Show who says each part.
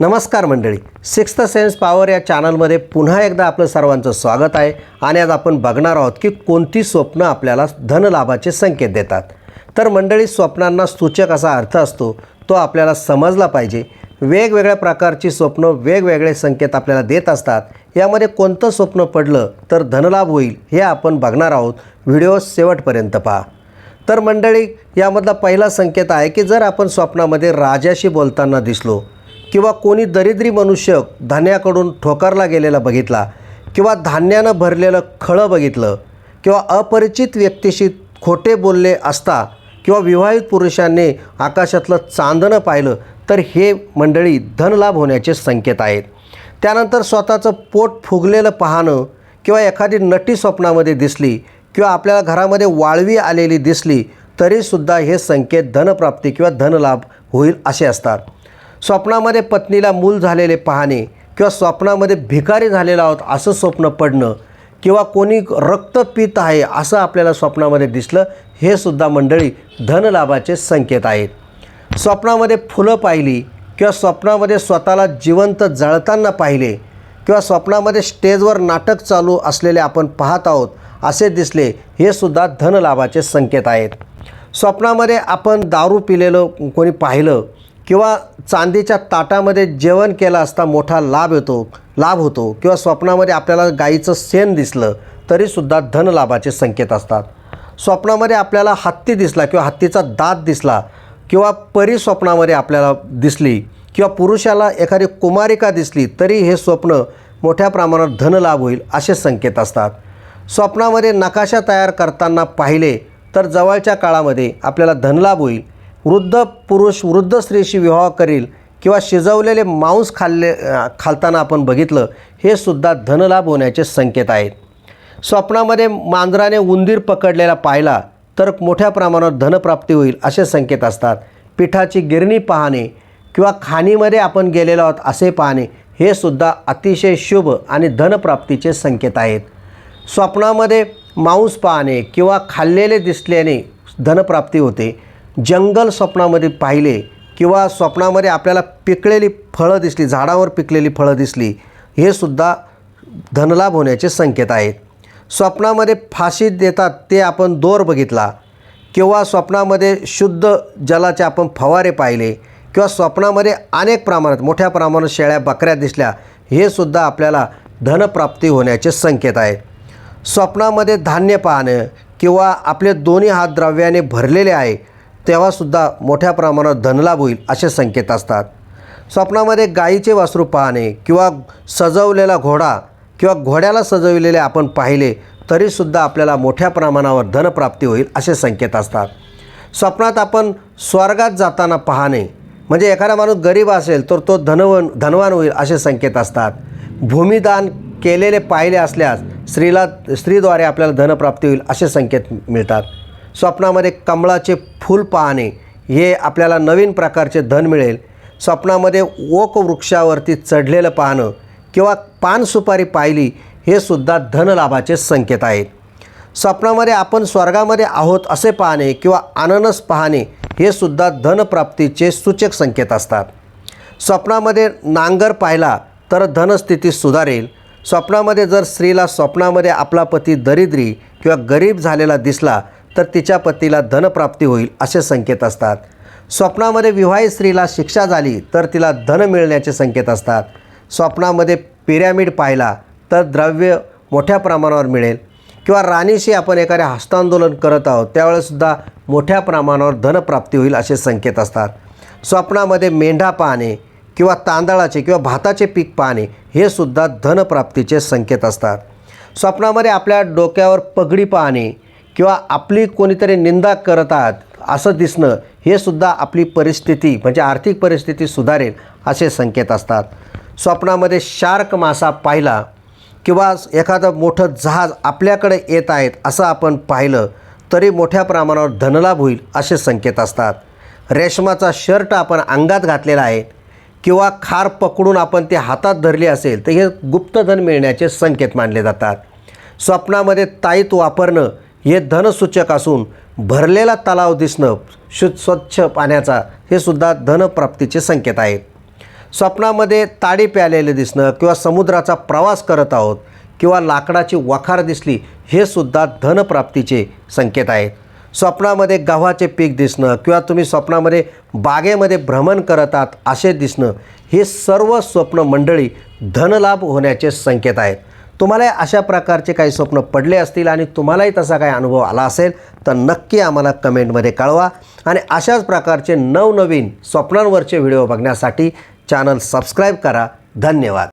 Speaker 1: नमस्कार मंडळी. Sixth sense power या चॅनलमध्ये पुन्हा एकदा आपलं सर्वांचं स्वागत आहे आणि आज आपण बघणार आहोत की कोणती स्वप्न आपल्याला धनलाभाचे संकेत देतात. तर मंडळी स्वप्नांना सूचक असा अर्थ असतो तो आपल्याला समजला पाहिजे. वेगवेगळ्या प्रकारची स्वप्न वेगवेगळे संकेत आपल्याला देत असतात. यामध्ये कोणतं स्वप्न पडलं तर धनलाभ होईल हे आपण बघणार आहोत. व्हिडिओ शेवटपर्यंत पहा. तर मंडळी यामधला पहिला संकेत आहे की जर आपण स्वप्नामध्ये राजाशी बोलताना दिसलो किंवा कोणी दरिद्री मनुष्य धान्याकडून ठोकरला गेलेला बघितला किंवा धान्यानं भरलेलं खळं बघितलं किंवा अपरिचित व्यक्तीशी खोटे बोलले असता किंवा विवाहित पुरुषांनी आकाशातलं चांदणं पाहिलं तर हे मंडळी धनलाभ होण्याचे संकेत आहेत. त्यानंतर स्वतःचं पोट फुगलेलं पाहणं किंवा एखादी नटी स्वप्नामध्ये दिसली किंवा आपल्याला घरामध्ये वाळवी आलेली दिसली तरीसुद्धा हे संकेत धनप्राप्ती किंवा धनलाभ होईल असे असतात. स्वप्नामध्ये पत्नीला मूल झालेले पाहणे किंवा स्वप्नामध्ये भिकारी झालेला आहोत असं स्वप्न पडणं किंवा कोणी रक्त पित आहे असं आपल्याला स्वप्नामध्ये दिसलं हे सुद्धा मंडळी धनलाभाचे संकेत आहेत. स्वप्नामध्ये फुलं पाहिली किंवा स्वप्नामध्ये स्वतःला जिवंत जळताना पाहिले किंवा स्वप्नामध्ये स्टेजवर नाटक चालू असलेले आपण पाहत आहोत असे दिसले हे सुद्धा धनलाभाचे संकेत आहेत. स्वप्नामध्ये आपण दारू पिलेलं कोणी पाहिलं किंवा चांदीच्या ताटामध्ये जेवण केलं असता मोठा लाभ येतो लाभ होतो किंवा स्वप्नामध्ये आपल्याला गाईचं शेण दिसलं तरीसुद्धा धनलाभाचे संकेत असतात. स्वप्नामध्ये आपल्याला हत्ती दिसला किंवा हत्तीचा दात दिसला किंवा परी स्वप्नामध्ये आपल्याला दिसली किंवा पुरुषाला एखादी कुमारिका दिसली तरी हे स्वप्न मोठ्या प्रमाणात धनलाभ होईल असे संकेत असतात. स्वप्नामध्ये नकाशा तयार करताना पाहिले तर जवळच्या काळामध्ये आपल्याला धनलाभ होईल वृद्ध पुरुष वृद्ध स्त्रीशी विवाह करील किंवा शिजवलेले मांस खाल्ले खालताना आपण बघितलं हे सुद्धा धनलाभ होण्याचे संकेत आहेत. स्वप्नामध्ये मांजराने उंदीर पकडलेला पाहिला तर मोठ्या प्रमाणात धनप्राप्ती होईल असे संकेत असतात. पिठाची गिरणी पाहणे किंवा खाणीमध्ये आपण गेलेलो आहोत असे पाहणे हे सुद्धा अतिशय शुभ आणि धनप्राप्तीचे संकेत आहेत. स्वप्नामध्ये मांस पाहणे किंवा खाल्लेले दिसल्याने धनप्राप्ती होते. जंगल स्वप्नामध्ये पाहिले किंवा स्वप्नामध्ये आपल्याला पिकलेली फळं दिसली झाडावर पिकलेली फळं दिसली हे सुद्धा धनलाभ होण्याचे संकेत आहेत. स्वप्नामध्ये फाशी देतात ते आपण दोर बघितला किंवा स्वप्नामध्ये शुद्ध जलाचे आपण फवारे पाहिले किंवा स्वप्नामध्ये अनेक प्रमाणात मोठ्या प्रमाणात शेळ्या बकऱ्या दिसल्या हे सुद्धा आपल्याला धनप्राप्ती होण्याचे संकेत आहेत. स्वप्नामध्ये धान्य पाहणं किंवा आपले दोन्ही हात द्रव्याने भरलेले आहे तेव्हासुद्धा मोठ्या प्रमाणात धनलाभ होईल असे संकेत असतात. स्वप्नामध्ये गाईचे वासरू पाहणे किंवा सजवलेला घोडा किंवा घोड्याला सजविलेले आपण पाहिले तरीसुद्धा आपल्याला मोठ्या प्रमाणावर धनप्राप्ती होईल असे संकेत असतात. स्वप्नात आपण स्वर्गात जाताना पाहणे म्हणजे एखादा माणूस गरीब असेल तर तो धनवन धनवान होईल असे संकेत असतात. भूमिदान केलेले पाहिले असल्यास स्त्रीला स्त्रीद्वारे आपल्याला धनप्राप्ती होईल असे संकेत मिळतात. स्वप्नामध्ये कमळाचे फूल पाहणे हे आपल्याला नवीन प्रकारचे धन मिळेल. स्वप्नामध्ये ओक वृक्षावरती चढलेलं पाहणं किंवा पान सुपारी पाहिली हे सुद्धा धनलाभाचे संकेत आहेत. स्वप्नामध्ये आपण स्वर्गामध्ये आहोत असे पाहणे किंवा अननस पाहणे हे सुद्धा धनप्राप्तीचे सूचक संकेत असतात. स्वप्नामध्ये नांगर पाहिला तर धनस्थिती सुधारेल. स्वप्नामध्ये जर स्त्रीला स्वप्नामध्ये आपला पती दरिद्री किंवा गरीब झालेला दिसला तर तिच्या पतीला धनप्राप्ती होईल असे संकेत असतात. स्वप्नामध्ये विवाहित स्त्रीला शिक्षा झाली तर तिला धन मिळण्याचे संकेत असतात. स्वप्नामध्ये पिरॅमिड पाहिला तर द्रव्य मोठ्या प्रमाणावर मिळेल. किंवा राणीशी आपण एखाद्या हस्तांदोलन करत आहोत त्यावेळेसुद्धा मोठ्या प्रमाणावर धनप्राप्ती होईल असे संकेत असतात. स्वप्नामध्ये मेंढा पाहणे किंवा तांदळाचे किंवा भाताचे पीक पाहणे हे सुद्धा धनप्राप्तीचे संकेत असतात. स्वप्नामध्ये आपल्या डोक्यावर पगडी पाहणे किंवा आपली कोणीतरी निंदा करत आहात असं दिसणं हे सुद्धा आपली परिस्थिती म्हणजे आर्थिक परिस्थिती सुधारेल असे संकेत असतात. स्वप्नामध्ये शार्क मासा पाहिला किंवा एखादं मोठं जहाज आपल्याकडे येत आहेत असं आपण पाहिलं तरी मोठ्या प्रमाणावर धनलाभ होईल असे संकेत असतात. रेशमाचा शर्ट आपण अंगात घातलेला आहे किंवा खार पकडून आपण ते हातात धरली असेल तर हे गुप्तधन मिळण्याचे संकेत मानले जातात. स्वप्नामध्ये ताईत वापरणं हे धनसूचक असून भरलेला तलाव दिसणं शुद्ध स्वच्छ पाण्याचा हे सुद्धा धनप्राप्तीचे संकेत आहेत. स्वप्नामध्ये ताडी प्यालेले दिसणं किंवा समुद्राचा प्रवास करत आहोत किंवा लाकडाची वखार दिसली हे सुद्धा धनप्राप्तीचे संकेत आहेत. स्वप्नामध्ये गव्हाचे पीक दिसणं किंवा तुम्ही स्वप्नामध्ये बागेमध्ये भ्रमण करत आहात असे दिसणं हे सर्व स्वप्न मंडळी धनलाभ होण्याचे संकेत आहेत. तुम्हाला अशा प्रकारचे काही स्वप्न पडले असतील आणि तुम्हालाही तसा काही अनुभव आला असेल तर नक्की आम्हाला कमेंटमध्ये कळवा. आणि अशाच प्रकारचे नवनवीन स्वप्नांवरचे व्हिडिओ बघण्यासाठी चॅनल सबस्क्राईब करा. धन्यवाद.